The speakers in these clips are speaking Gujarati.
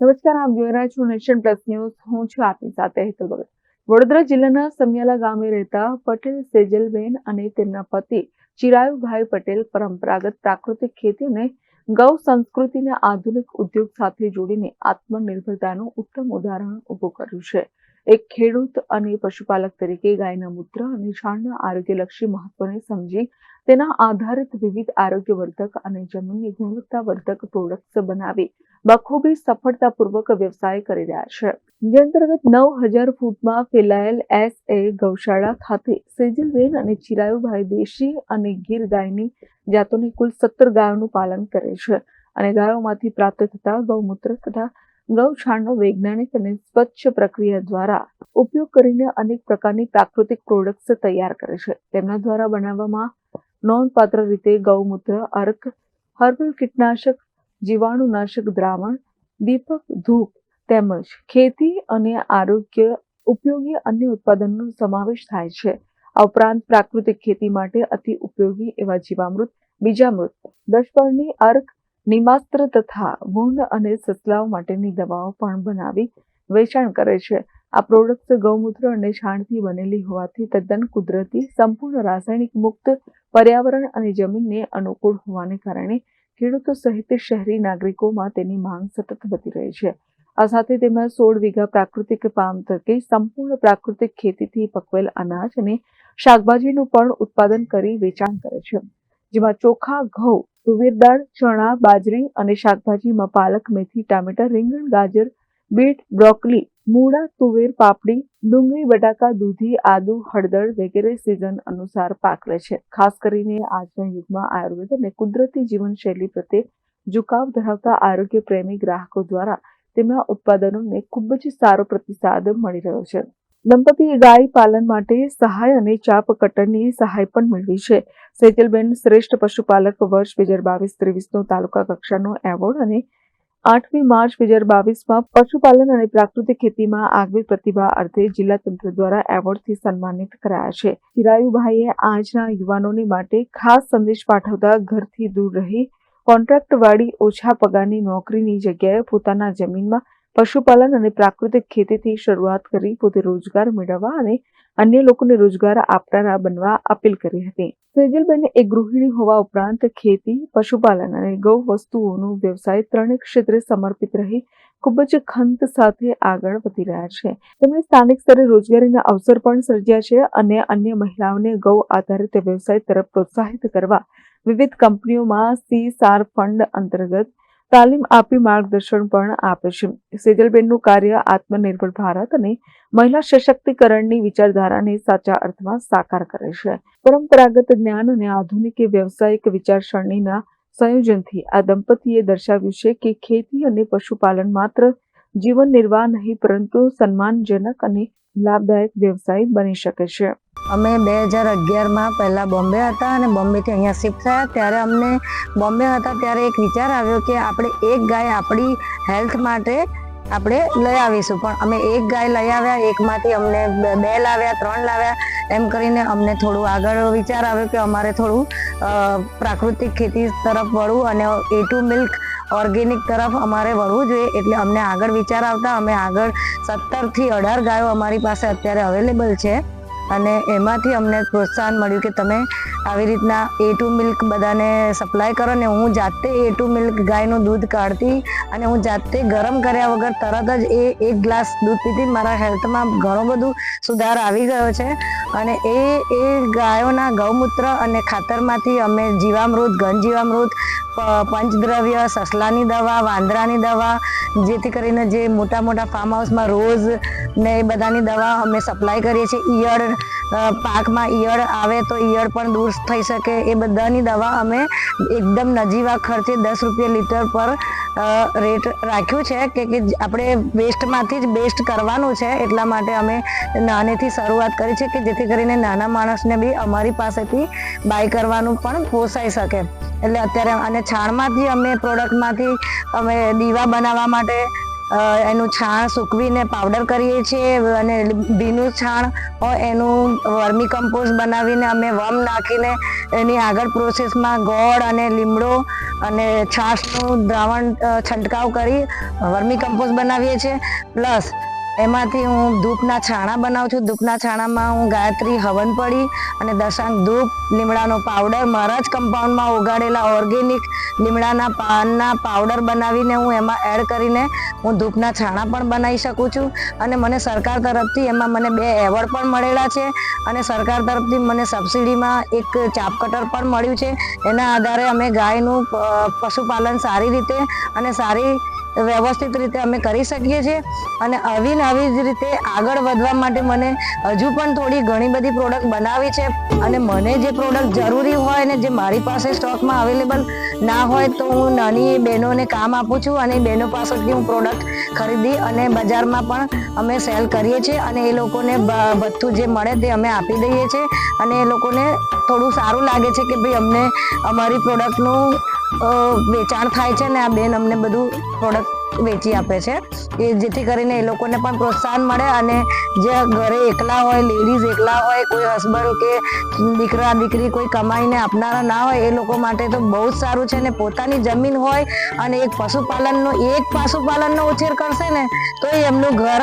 નમસ્કાર, આપ જોઈ રહ્યા છો નેશન પ્લસ ન્યૂઝ. હું છું આપની સાથે હેતલ ભગત. વડોદરા જિલ્લાના સમિયાલા ગામે રહેતા પટેલ સેજલબેન અને તેમના પતિ ચિરાયુભાઈ પટેલ પરંપરાગત પ્રાકૃતિક ખેતી અને ગૌ સંસ્કૃતિને આધુનિક ઉદ્યોગ સાથે જોડીને આત્મનિર્ભરતાનું ઉત્તમ ઉદાહરણ ઊભું કર્યું છે. એક ખેડૂત અને પશુપાલક તરીકે ગાયના મૂત્ર અને છાણના આરોગ્યલક્ષી મહત્વને સમજી તેના આધારિત વિવિધ આરોગ્યવર્ધક અને જમીનની ગુણવત્તાવર્ધક પ્રોડક્ટ્સ બનાવી બખૂબી સફળતાપૂર્વક વ્યવસાય કરી રહ્યા છે. જે અંતર્ગત નવ હજાર ફૂટમાં ફેલાયેલ એસ એ ગૌશાળા ખાતે સેજલબેન અને ચિરાયુભાઈ દેશી અને ગીર ગાયની જાતોની કુલ સત્તર ગાયોનું પાલન કરે છે અને ગાયોમાંથી પ્રાપ્ત થતા ગૌમૂત્ર તથા ગૌછાણનો વૈજ્ઞાનિક અને સ્વચ્છ પ્રક્રિયા દ્વારા ઉપયોગ કરીને અનેક પ્રકારની પ્રાકૃતિક પ્રોડક્ટ્સ તૈયાર કરે છે. તેમના દ્વારા બનાવવામાં નોંધપાત્ર રીતે ગૌમૂત્ર, અર્ક હર્બલ કીટનાશક, જીવાણુનાશક, દ્રાવણ, દીપક, ધૂપ તેમજ ખેતી અને આરોગ્ય ઉપયોગી અન્ય ઉત્પાદનનો સમાવેશ થાય છે. આ ઉપરાંત પ્રાકૃતિક ખેતી માટે અતિ ઉપયોગી એવા જીવામૃત, બીજામૃત, દશપર્ણી, અર્ક, નિમાસ્ત્ર તથા ભૂંડ અને સસલાઓ માટેની દવાઓ પણ બનાવી વેચાણ કરે છે. આ પ્રોડક્ટ્સ ગૌમૂત્ર અને છાણથી બનેલી હોવાથી તદ્દન કુદરતી, સંપૂર્ણ રાસાયણિક મુક્ત પર્યાવરણ અને જમીનને અનુકૂળ હોવાને કારણે ખેડૂતો સહિત શહેરી નાગરિકોમાં તેની માંગ સતત વધી રહી છે. આ સાથે તેમાં સોળ વીઘા પ્રાકૃતિક પામ થકી સંપૂર્ણ પ્રાકૃતિક ખેતીથી પકવેલ અનાજ અને શાકભાજીનું પણ ઉત્પાદન કરી વેચાણ કરે છે. જેમાં ચોખા, ઘઉં, તુવેર દાળ, ચણા, બાજરી અને શાકભાજીમાં પાલક, મેથી, ટામેટા, રીંગણ, ગાજર, બીટ, બ્રોકલી મૂળા, તુવેર, પાપડી, ડુંગળી, બટાકા, દૂધી, આદુ, હળદર વગેરે સિઝન અનુસાર પાક લે છે. ખાસ કરીને આજના યુગમાં આયુર્વેદ અને કુદરતી જીવનશૈલી પ્રત્યે ઝુકાવ ધરાવતા આરોગ્ય પ્રેમી ગ્રાહકો દ્વારા તેમના ઉત્પાદનોને ખૂબ જ સારો પ્રતિસાદ મળી રહ્યો છે. દંપતીએ ગાય પાલન માટે સહાય અને ચાપ કટરની સહાય પણ મેળવી છે. સેજલબેન શ્રેષ્ઠ પશુપાલક વર્ષ બે હજાર બાવીસ ત્રેવીસનો તાલુકા કક્ષાનો એવોર્ડ અને આઠમી માર્ચ બે હજાર બાવીસમાં પશુપાલન અને પ્રાકૃતિક ખેતીમાં આગવી પ્રતિભા અર્થે જિલ્લા તંત્ર દ્વારા એવોર્ડથી સન્માનિત કરાયા છે. ચિરાયુભાઈએ આજના યુવાનોને માટે ખાસ સંદેશ પાઠવતા ઘરથી દૂર રહી, કોન્ટ્રાક્ટવાળી ઓછા પગારની નોકરીની જગ્યાએ પોતાના જમીનમાં પશુપાલન અને પ્રાકૃતિક ખેતીથી શરૂઆત કરી પોતે રોજગાર મેળવવા અને અન્ય લોકોને રોજગાર આપનારા બનવા અપીલ કરી હતી. સેજલબેન એક ગૃહિણી હોવા ઉપરાંત ખેતી, પશુપાલન અને ગૌ વસ્તુઓનો વ્યવસાય ત્રણેય ક્ષેત્રે સમર્પિત રહી ખૂબ જ ખંત સાથે આગળ વધી રહ્યા છે. તેમણે સ્થાનિક સ્તરે રોજગારીના અવસર પણ સર્જ્યા છે અને અન્ય મહિલાઓને ગૌ આધારિત વ્યવસાય તરફ પ્રોત્સાહિત કરવા વિવિધ કંપનીઓમાં સી સાર ફંડ અંતર્ગત તાલીમ આપી માર્ગદર્શન પણ આપે છે. સેજલબેનનું કાર્ય આત્મનિર્ભર ભારત અને મહિલા સશક્તિકરણની વિચારધારાને સાચા અર્થમાં સાકાર કરે છે. પરંપરાગત જ્ઞાન અને આધુનિક વ્યવસાયિક વિચારસરણીના સંયોજનથી આ દંપતીએ દર્શાવ્યું છે કે ખેતી અને પશુપાલન માત્ર જીવન નિર્વાહ નહીં, પરંતુ સન્માનજનક અને લાભદાયક વ્યવસાય બની શકે છે. અમે બે હજાર અગિયારમાં પહેલાં બોમ્બે હતા અને બોમ્બેથી અહીંયા શિફ્ટ થયા. ત્યારે અમને બોમ્બે હતા ત્યારે એક વિચાર આવ્યો કે આપણે એક ગાય આપણી હેલ્થ માટે આપણે લઈ આવીશું. પણ અમે એક ગાય લઈ આવ્યા, એકમાંથી અમને બે લાવ્યા, ત્રણ લાવ્યા. એમ કરીને અમને થોડું આગળ વિચાર આવ્યો કે અમારે થોડું પ્રાકૃતિક ખેતી તરફ વળવું અને એ ટુ મિલ્ક ઓર્ગેનિક તરફ અમારે વળવું જોઈએ. એટલે અમને આગળ વિચાર આવતા અમે આગળ સત્તરથી અઢાર ગાયો અમારી પાસે અત્યારે અવેલેબલ છે. અને એમાંથી અમને પ્રોત્સાહન મળ્યું કે તમે આવી રીતના એ ટુ મિલ્ક બધાને સપ્લાય કરો ને હું જાતે એ ટુ મિલ્ક ગાયનું દૂધ કાઢતી અને હું જાતે ગરમ કર્યા વગર તરત જ એ એક ગ્લાસ દૂધ પીતી મારા હેલ્થમાં ઘણો બધું સુધાર આવી ગયો છે. અને એ એ ગાયોના ગૌમૂત્ર અને ખાતરમાંથી અમે જીવામૃત ઘન જીવામૃત પંચદ્રવ્ય, સસલાની દવા, વાંદરાની દવા, જેથી કરીને જે મોટા મોટા ફાર્મ હાઉસમાં રોઝ ને એ બધાની દવા અમે સપ્લાય કરીએ છીએ. ઈયળ પાકમાં ઈયળ આવે તો ઈયળ પણ દૂર થઈ શકે એ બધાની દવા અમે એકદમ નજીવા ખર્ચે દસ રૂપિયા લીટર પર રેટ રાખ્યું છે કે કે આપણે વેસ્ટમાંથી જ બેસ્ટ કરવાનું છે એટલા માટે અમે નાનેથી શરૂઆત કરી છે કે જેથી કરીને નાના માણસને બી અમારી પાસેથી બાય કરવાનું પણ પોસાઈ શકે. એટલે અત્યારે અને છાણમાંથી અમે પ્રોડક્ટમાંથી અમે દીવા બનાવવા માટે એનું છાણ સૂકવીને પાવડર કરીએ છીએ અને ભીનું છાણ એનું વર્મી કમ્પોઝ બનાવીને અમે વમ નાખીને એની આગળ પ્રોસેસમાં ગોળ અને લીમડો અને છાશનું દ્રાવણ છંટકાવ કરી વર્મી કમ્પોઝ બનાવીએ છીએ. પ્લસ એમાંથી હું ધૂપના છાણા બનાવું છું. ધૂપના છાણામાં હું ગાયત્રી હવન પડી અને દશાંક ધૂપ લીમડાનો પાવડર મારા જ કમ્પાઉન્ડમાં ઉગાડેલા ઓર્ગેનિક લીમડાના પાનના પાવડર બનાવીને હું એમાં એડ કરીને હું ધૂપના છાણા પણ બનાવી શકું છું. અને મને સરકાર તરફથી એમાં મને બે એવોર્ડ પણ મળેલા છે અને સરકાર તરફથી મને સબસિડીમાં એક ચાપ કટર પણ મળ્યું છે. એના આધારે અમે ગાયનું પશુપાલન સારી રીતે અને સારી વ્યવસ્થિત રીતે અમે કરી શકીએ છીએ અને આવી ને આવી જ રીતે આગળ વધવા માટે મને હજુ પણ થોડી ઘણી બધી પ્રોડક્ટ બનાવી છે અને મને જે પ્રોડક્ટ જરૂરી હોય ને જે મારી પાસે સ્ટોકમાં અવેલેબલ ના હોય તો હું નાની બહેનોને કામ આપું છું અને બહેનો પાસેથી હું પ્રોડક્ટ ખરીદી અને બજારમાં પણ અમે સેલ કરીએ છીએ અને એ લોકોને બ- ભથ્થું જે મળે તે અમે આપી દઈએ છીએ અને એ લોકોને થોડું સારું લાગે છે કે ભાઈ અમને અમારી પ્રોડક્ટનું વેચાણ થાય છે ને આ બેન અમને બધું પ્રોડક્ટ વેચી આપે છે. એ જેથી કરીને એ લોકોને પણ પ્રોત્સાહન મળે અને જે ઘરે એકલા હોય લેડીઝ એકલા હોય, કોઈ હસબન્ડ કે દીકરા, દીકરી કોઈ કમાઈને આપનારા ના હોય, એ લોકો માટે તો બહુ જ સારું છે ને પોતાની જમીન હોય અને એક પશુપાલનનો એક પશુપાલનનો ઉછેર કરશે ને તો એમનું ઘર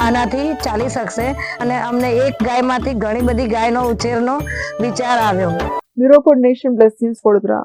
આનાથી ચાલી શકશે અને અમને એક ગાયમાંથી ઘણી બધી ગાયનો ઉછેરનો વિચાર આવ્યો. Bureau for Nation Plus Vadodara